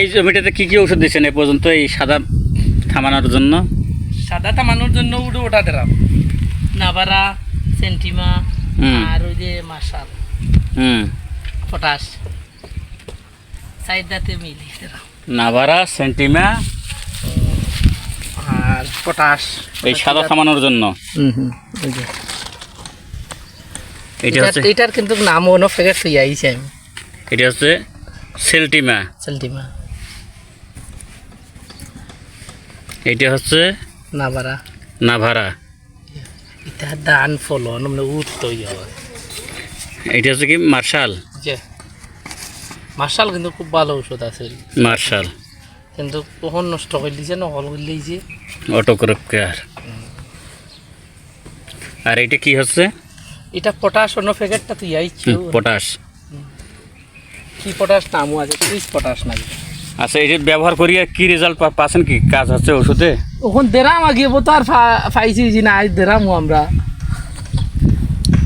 এই জমিটাতে কি কি ওষুধ দিয়েছেন এ পর্যন্ত এই সাদা থামানোর জন্য? সাদা থামানোর জন্য উঠে ওটা দিলাম। নাবারা সেন্টিমা। আর ওই যে মার্শাল হুম। পটাশ। সাইডাতে মিলিয়ে দিলাম। নাভারা সেন্টিমা আর পটাশ। এই সাদা থামানোর জন্য? হুম হুম এই যে। এটা এটার- হচ্ছে এটার কিন্তু নাম অন্য ফেকে তুই আইছে আমি। এটা হচ্ছে সেলটিমা। সেন্টিমা এটা হচ্ছে নাভারা নাভারা এটা ধান ফলন মানে উঠতই হয়। এটা হচ্ছে কি? মার্শাল মার্শাল কিন্তু খুব ভালো ওষুধ আছে। মার্শাল কিন্তু কখন নষ্ট করে দিছে নকল করে দিয়েছে অটোক্রপকার আর এটা কি হচ্ছে? এটা পটাশ অন্য প্যাকেটটা তুই আইছি পটাশ কি পটাশ নামও আছে? পটাশ নাকি? আচ্ছা এই যে ব্যবহার করিয়ে কি রেজাল্ট পাচ্ছেন কি? কাজ হচ্ছে ওষুধে? ওখান দেরাম আগে তো আর পাইছি যে না আজ দেরামও আমরা।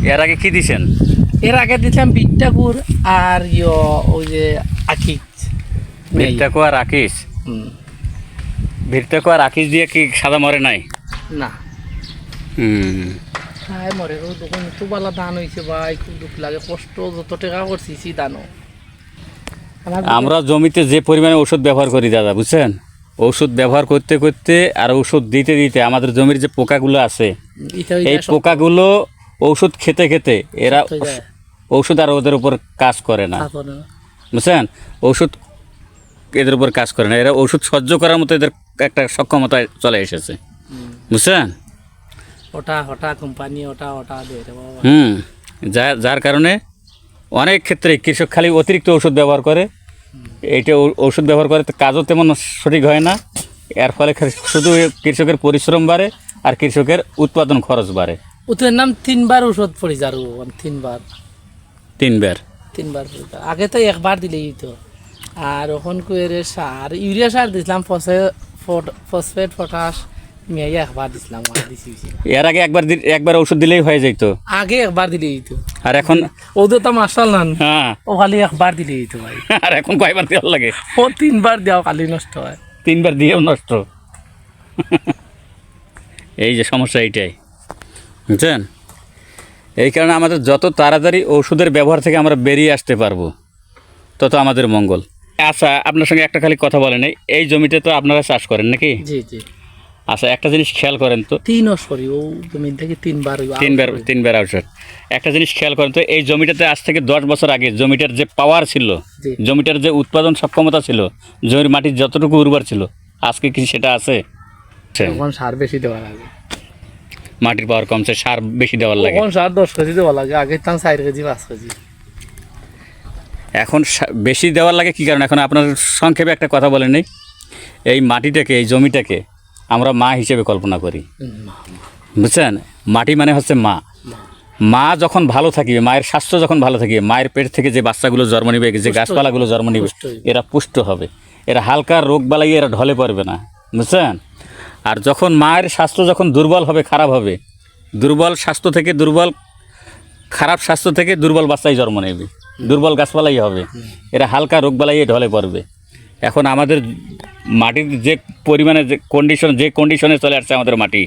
এর আগে কি দিছেন? এর আগে দিলাম বিট্টাকুর আর ইয় ওই যে আখি ভিরটাকো আর আকিস হুম, ভিরটাকো আর আকিস দিয়ে কি সাদা মরে নাই? না। হুম। মরে তখন এত বালা দান হয়েছে ভাই খুব দুঃখ লাগে। কষ্ট যত টাকা করছি সি দানও। আমার জমিতে যে পরিমাণে ওষুধ ব্যবহার করি দাদা বুঝছেন? ওষুধ ব্যবহার করতে করতে আর ওষুধ দিতে দিতে আমাদের জমির যে পোকাগুলো আছে এই পোকাগুলো ঔষধ খেতে খেতে এরা। ঔষধ আর ওদের উপর কাজ করে না। বুঝছেন? ওষুধ এদের উপর কাজ করে না। এরা ওষুধ সহ্য করার মতো এদের একটা সক্ষমতায় চলে এসেছে। বুঝছেন? ওটা হটা কোম্পানি ওটা ওটা হুম। যা যার কারণে অনেক ক্ষেত্রে কৃষক খালি অতিরিক্ত ওষুধ ব্যবহার করে। এইটা ওষুধ ব্যবহার করে কাজও তেমন সঠিক হয় না। এর ফলে শুধু কৃষকের পরিশ্রম বাড়ে আর কৃষকের উৎপাদন খরচ বাড়ে। ওদের নাম তিনবার ওষুধ পড়ি যার তিনবার। তিনবার। তিনবার আগে তো একবার দিলেই তো আর ওখান করে সার ইউরিয়া সার দিছিলাম ফসে- ফসফেট পটাশ। এর আগে একবার একবার ওষুধ দিলেই হয়ে যেত আগে একবার দিলেই তো আর এখন ওদের তো মাসাল নান হ্যাঁ। ও খালি একবার দিলেই তো ভাই। আর এখন কয়বার দেওয়ার লাগে? ও তিনবার দেওয়া খালি নষ্ট হয়। তিনবার দিয়েও নষ্ট। এই যে সমস্যা এইটাই। বুঝছেন? এই কারণে আমাদের যত তাড়াতাড়ি ওষুধের ব্যবহার থেকে আমরা বেরিয়ে আসতে পারব তত আমাদের মঙ্গল। আচ্ছা আপনার সঙ্গে একটা খালি কথা বলেন এই- এই জমিতে তো আপনারা চাষ করেন নাকি? জি জি। আচ্ছা একটা জিনিস খেয়াল করেন তো। তিন সরি ও জমিন থেকে তিনবার তিনবার তিনবার আউটসাইড একটা জিনিস খেয়াল করেন তো এই জমিটাতে আজ থেকে দশ বছর আগে জমিটার যে পাওয়ার ছিল জমিটার যে উৎপাদন সক্ষমতা ছিল জমির মাটির যতটুকু উর্বর ছিল আজকে কি সেটা আছে? তখন সার বেশি দেওয়া লাগে। মাটির পাওয়ার কমছে সার বেশি দেওয়ার লাগে। তখন সার দশ কেজি দেওয়া লাগে আগে তাম চার কেজি পাঁচ কেজি। এখন বেশি দেওয়ার লাগে কি কারণ? এখন আপনার সংক্ষেপে একটা কথা বলেন এই মাটিটাকে এই জমিটাকে আমরা মা হিসেবে কল্পনা করি। বুঝছেন? মাটি মানে হচ্ছে মা। মা। যখন ভালো থাকবে মায়ের স্বাস্থ্য যখন ভালো থাকবে মায়ের পেট থেকে যে বাচ্চাগুলো জন্ম নিবে যে গাছপালাগুলো জন্ম নিবে এরা পুষ্ট হবে। এরা হালকা রোগ বালাই এরা ঢলে পড়বে না। বুঝছেন? আর যখন মায়ের স্বাস্থ্য যখন দুর্বল হবে খারাপ হবে দুর্বল স্বাস্থ্য থেকে দুর্বল খারাপ স্বাস্থ্য থেকে দুর্বল বাচ্চাই জন্ম নেবে। দুর্বল গাছপালাই হবে। এরা হালকা রোগ বালাইয়ে ঢলে পড়বে। এখন আমাদের মাটির যে পরিমাণে যে কন্ডিশন যে কন্ডিশনে চলে আসছে আমাদের মাটি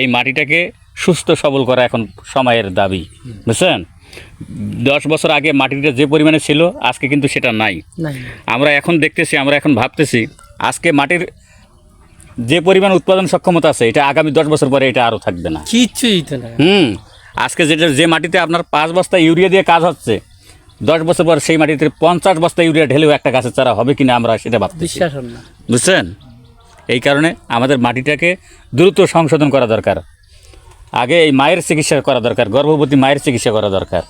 এই মাটিটাকে সুস্থ সবল করা এখন সময়ের দাবি বুঝছেন? দশ বছর আগে মাটিটা যে পরিমাণে ছিল আজকে কিন্তু সেটা নাই। আমরা এখন দেখতেছি আমরা এখন ভাবতেছি আজকে মাটির যে পরিমাণ উৎপাদন সক্ষমতা আছে এটা আগামী দশ বছর পরে এটা আরও থাকবে না। কিচ্ছুই না। হুম আজকে যেটা যে মাটিতে আপনার পাঁচ বস্তা ইউরিয়া দিয়ে কাজ হচ্ছে দশ বছর পর সেই মাটিতে পঞ্চাশ বস্তা ইউরিয়া ঢেলেও একটা গাছের চারা হবে কিনা আমরা সেটা ভাবতেছি। বিশ্বাস বুঝছেন? এই কারণে আমাদের মাটিটাকে দ্রুত সংশোধন করা দরকার। আগে এই মায়ের চিকিৎসা করা দরকার গর্ভবতী মায়ের চিকিৎসা করা দরকার।